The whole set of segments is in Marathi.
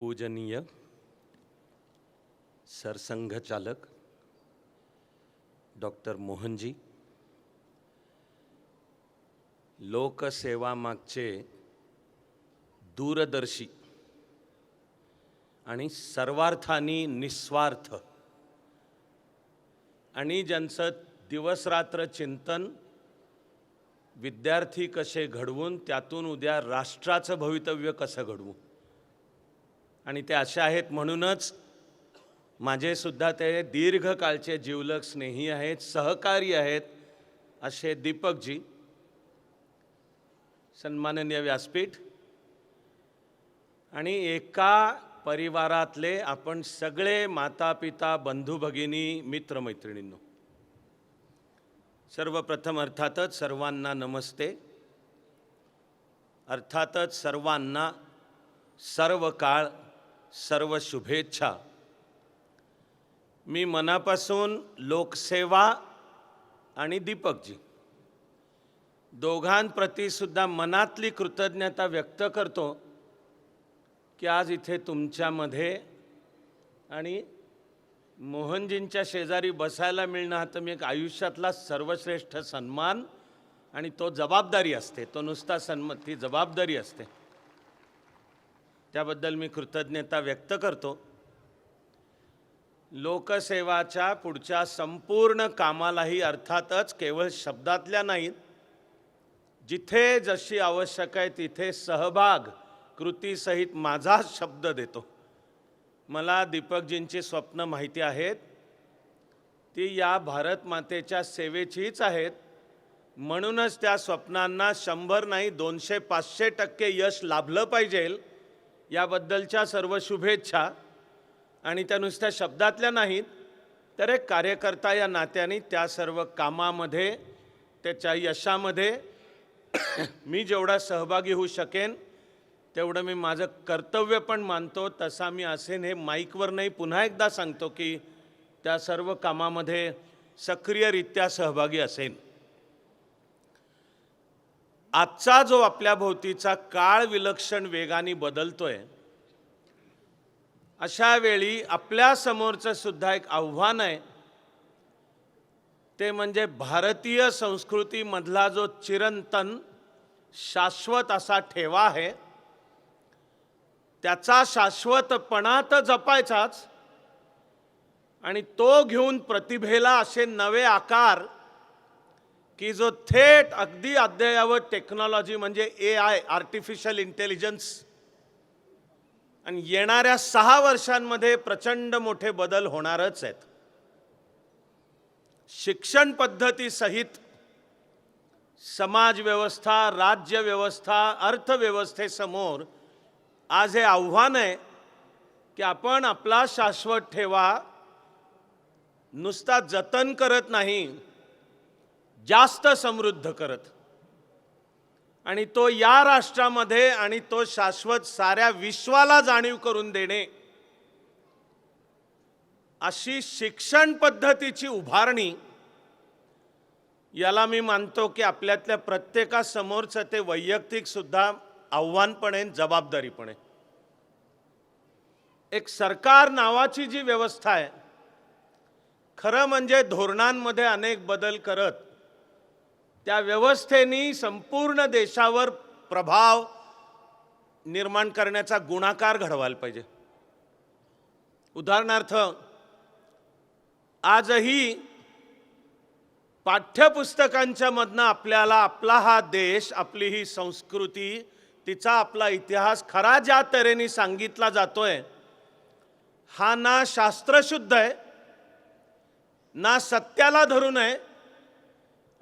पूजनीय सरसंघचालक डॉक्टर मोहनजी लोकसेवामागचे दूरदर्शी आणि सर्वार्थानी निस्वार्थ आणि ज्यांचं दिवसरात्र चिंतन विद्यार्थी कसे घडवून त्यातून उद्या राष्ट्राचं भवितव्य कसं घडवू? आणि ते असे आहेत म्हणूनच माझे सुद्धा ते दीर्घकाळचे जीवलक स्नेही आहेत सहकारी आहेत असे दीपकजी. सन्माननीय व्यासपीठ. आणि एका परिवारातले आपण सगळे माता पिता बंधू भगिनी मित्रमैत्रिणींनो. सर्वप्रथम अर्थातच सर्वांना नमस्ते. अर्थातच सर्वांना सर्व काळ सर्व शुभेच्छा. मी मनापासून लोकसेवा आणि दीपकजी. दोघांप्रतीसुद्धा मनातली कृतज्ञता व्यक्त करतो की आज इथे तुमच्यामध्ये आणि मोहनजींच्या शेजारी बसायला मिळणं हा तर मी एक आयुष्यातला सर्वश्रेष्ठ सन्मान आणि तो जबाबदारी असते. तो नुसता सन्मान ती जबाबदारी असते. त्याबद्दल मी कृतज्ञता व्यक्त करतो. लोकसेवाच्या पुढच्या संपूर्ण कामालाही अर्थातच केवळ शब्दातल्या नाहीत जिथे जशी आवश्यक आहे तिथे सहभाग कृतीसहित माझा शब्द देतो. मला दीपकजींची स्वप्न माहिती आहेत. ती या भारत मातेच्या सेवेचीच आहेत. म्हणूनच त्या स्वप्नांना शंभर नाही दोनशे पाचशे टक्के यश लाभलं पाहिजे याबद्दलच्या सर्व शुभेच्छा. आणि त्या नुसत्या शब्दातल्या नाहीत तर एक कार्यकर्ता या नात्याने त्या सर्व कामामध्ये त्याच्या यशामध्ये मी जेवढा सहभागी होऊ शकेन तेवढं मी माझं कर्तव्य पण मानतो. तसा मी असेन हे माईकवर नाही पुन्हा एकदा सांगतो की त्या सर्व कामामध्ये सक्रियरित्या सहभागी असेन. आजचा जो आपल्या भोवतीचा काळ विलक्षण वेगाने बदलतोय अशा वेळी आपल्या समोरचं सुद्धा एक आव्हान आहे. ते म्हणजे भारतीय संस्कृतीमधला जो चिरंतन शाश्वत असा ठेवा आहे त्याचा शाश्वतपणा तर जपायचाच आणि तो घेऊन प्रतिभेला असे नवे आकार की जो थेट अगदी अद्ययावत टेक्नॉलॉजी म्हणजे ए आय आर्टिफिशियल इंटेलिजन्स आणि येणाऱ्या सहा वर्षांमध्ये प्रचंड मोठे बदल होणारच आहेत. शिक्षण पद्धतीसहित समाजव्यवस्था राज्यव्यवस्था राज्य व्यवस्था अर्थव्यवस्थेसमोर आज हे आव्हान आहे की आपण आपला शाश्वत ठेवा. नुसता जतन करत नाही जास्त समृद्ध करत. आणि तो या राष्ट्रामध्ये आणि तो शाश्वत साऱ्या विश्वाला जाणीव करून देणे अशी शिक्षण पद्धतीची उभारणी याला मी मानतो की आपल्यातल्या प्रत्येकासमोरचं ते वैयक्तिकसुद्धा आव्हानपणे जबाबदारीपणे. एक सरकार नावाची जी व्यवस्था आहे खरं म्हणजे धोरणांमध्ये अनेक बदल करत त्या व्यवस्थेनी संपूर्ण देशावर प्रभाव निर्माण करण्याचा गुणाकार घडवायला पाहिजे. उदाहरणार्थ आजही पाठ्यपुस्तकांच्या मधनं आपल्याला आपला हा देश आपली ही संस्कृती तिचा आपला इतिहास खरा ज्या तऱ्हेने सांगितला जातोय हा ना शास्त्रशुद्ध आहे ना सत्याला धरून आहे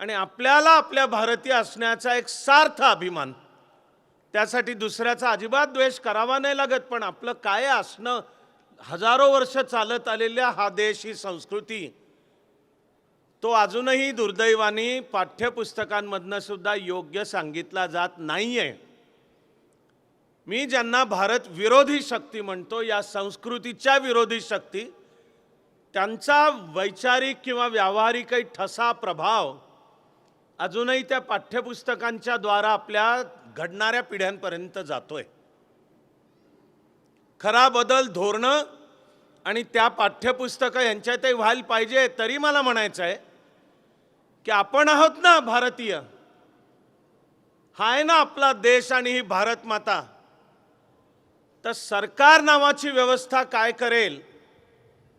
आणि आपल्याला आपल्या भारतीय असण्याचा एक सार्थ अभिमान. त्यासाठी दुसऱ्याचा अजिबात द्वेष करावा नाही लागत पण आपलं काय असणं हजारो वर्ष चालत आलेल्या हा देश ही संस्कृती तो अजूनही दुर्दैवाने पाठ्यपुस्तकांमधनं सुद्धा योग्य सांगितला जात नाही आहे मी ज्यांना भारत विरोधी शक्ती म्हणतो या संस्कृतीच्या विरोधी शक्ती त्यांचा वैचारिक किंवा व्यावहारिक काही ठसा प्रभाव अजूनही त्या पाठ्यपुस्तकांच्या द्वारा आपल्या घडणाऱ्या पिढ्यांपर्यंत जातोय. खरा बदल धोरणं आणि त्या पाठ्यपुस्तकं यांच्यातही व्हायला पाहिजे तरी मला म्हणायचं आहे की आपण आहोत ना भारतीय हा आहे ना आपला देश आणि ही भारत माता तर सरकार नावाची व्यवस्था काय करेल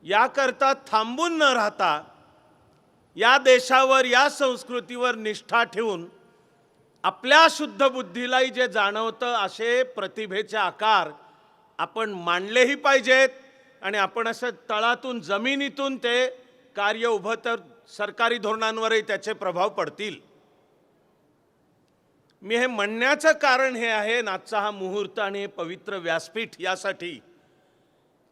याकरता थांबून न राहता या देशावर या संस्कृतीवर निष्ठा ठेवून आपल्या शुद्ध बुद्धीलाही जे जाणवतं असे प्रतिभेचे आकार आपण मांडलेही पाहिजेत आणि आपण असं तळातून जमिनीतून ते कार्य उभं तर सरकारी धोरणांवरही त्याचे प्रभाव पडतील. मी हे म्हणण्याचं कारण हे आहे नाचा हा मुहूर्त आणि हे पवित्र व्यासपीठ यासाठी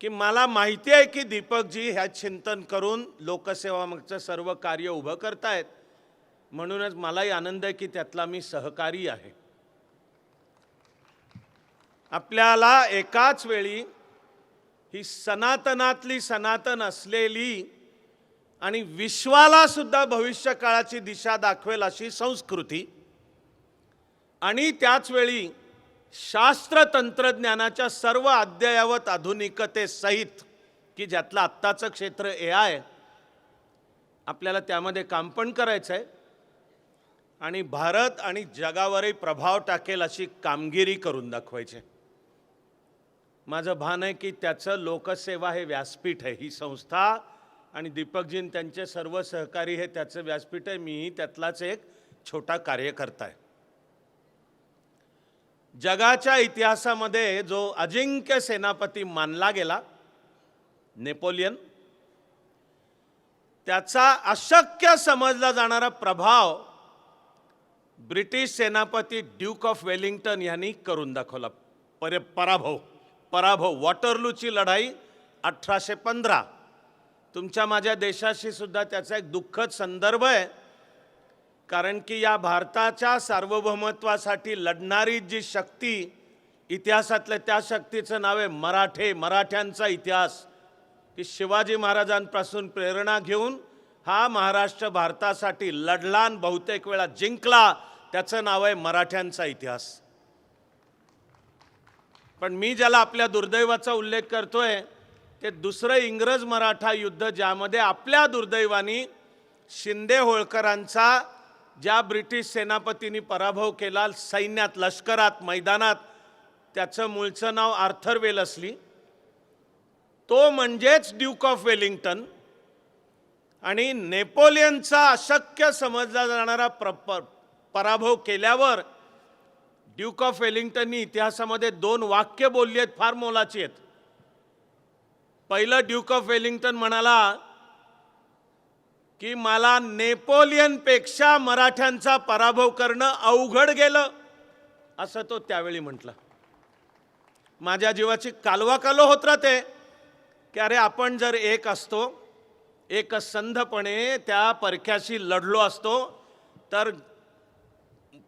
की मला माहिती आहे की दीपकजी ह्या चिंतन करून लोकसेवामागचं सर्व कार्य उभं करतायत. म्हणूनच मलाही आनंद आहे की त्यातला मी सहकारी आहे. आपल्याला एकाच वेळी ही सनातनातली सनातन असलेली आणि विश्वाला सुद्धा भविष्य काळाची दिशा दाखवेल अशी संस्कृती. आणि त्याच वेळी शास्त्र तंत्रज्ञानाच्या सर्व अद्ययावत आधुनिकतेसहित की ज्यातलं आत्ताचं क्षेत्र ए आय आपल्याला त्यामध्ये काम पण करायचं आहे आणि भारत आणि जगावरही प्रभाव टाकेल अशी कामगिरी करून दाखवायची. माझं भान आहे की त्याचं लोकसेवा हे व्यासपीठ आहे. ही संस्था आणि दीपकजीन त्यांचे सर्व सहकारी हे त्याचं व्यासपीठ आहे. मीही त्यातलाच एक छोटा कार्यकर्ता आहे. जगाच्या इतिहासामध्ये जो अजिंक्य सेनापती मानला गेला नेपोलियन त्याचा अशक्य समजला जाणारा प्रभाव ब्रिटिश सेनापती ड्यूक ऑफ वेलिंग्टन यांनी करून दाखवला. पर पराभव पराभव. वॉटरलूची लढाई अठराशे पंधरा. तुमच्या माझ्या देशाशी सुद्धा त्याचा एक दुःखद संदर्भ आहे. कारण की या भारताच्या सार्वभौमत्वासाठी लढणारी जी शक्ती इतिहासातल्या त्या शक्तीचं नाव आहे मराठे मराठ्यांचा इतिहास. की शिवाजी महाराजांपासून प्रेरणा घेऊन हा महाराष्ट्र भारतासाठी लढला बहुतेक वेळा जिंकला त्याचं नाव आहे मराठ्यांचा इतिहास. पण मी ज्याला आपल्या दुर्दैवाचा उल्लेख करतोय ते दुसरं इंग्रज मराठा युद्ध ज्यामध्ये आपल्या दुर्दैवानी शिंदे होळकरांचा ज्या ब्रिटिश सेनापतींनी पराभव केला सैन्यात लष्करात मैदानात त्याचं मूळचं नाव आर्थर वेलसली तो म्हणजेच ड्यूक ऑफ वेलिंग्टन आणि नेपोलियनचा अशक्य समजला जाणारा प्र पराभव केल्यावर ड्यूक ऑफ वेलिंग्टननी इतिहासामध्ये दोन वाक्य बोलली आहेत फार मोलाची आहेत. पहिलं ड्यूक ऑफ वेलिंग्टन म्हणाला की मला नेपोलियनपेक्षा मराठ्यांचा पराभव करणं अवघड गेलं असं तो त्यावेळी म्हटलं. माझ्या जीवाची कालवा कालो होत राहते की अरे आपण जर एक असतो एक संधपणे त्या परख्याशी लढलो असतो तर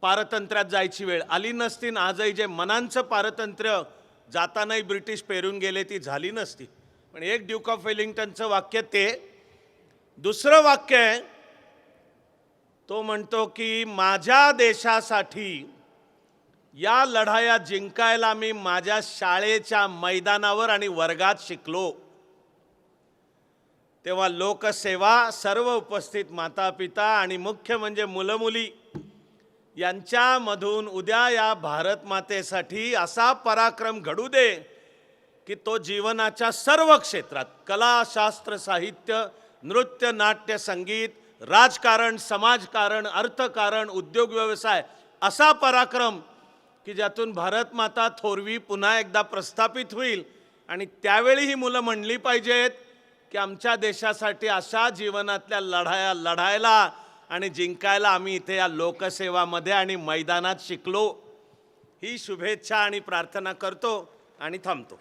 पारतंत्र्यात जायची वेळ आली नसती आजही जे मनांचं पारतंत्र्य जातानाही ब्रिटिश पेरून गेले ती झाली नसती. पण एक ड्यूक ऑफ वेलिंग्टनचं वाक्य ते दुसरं वाक्य आहे तो म्हणतो की माझ्या देशासाठी या लढाया जिंकायला मी माझ्या शाळेच्या मैदानावर आणि वर्गात शिकलो. तेव्हा लोकसेवा सर्व उपस्थित माता पिता आणि मुख्य म्हणजे मुलं मुली यांच्यामधून उद्या या भारत मातेसाठी असा पराक्रम घडू दे की तो जीवनाच्या सर्व क्षेत्रात कला शास्त्र साहित्य नृत्य नाट्य संगीत राजकारण समाजकारण अर्थकारण उद्योग व्यवसाय असा पराक्रम की ज्यातून भारत माता थोरवी पुन्हा एकदा प्रस्थापित होईल. आणि त्यावेळी ही मुलं म्हणली पाहिजेत की आमच्या देशासाठी अशा जीवनातल्या लढाया लढायला आणि जिंकायला आम्ही इथे या लोकसेवामध्ये आणि मैदानात शिकलो. ही शुभेच्छा आणि प्रार्थना करतो आणि थांबतो.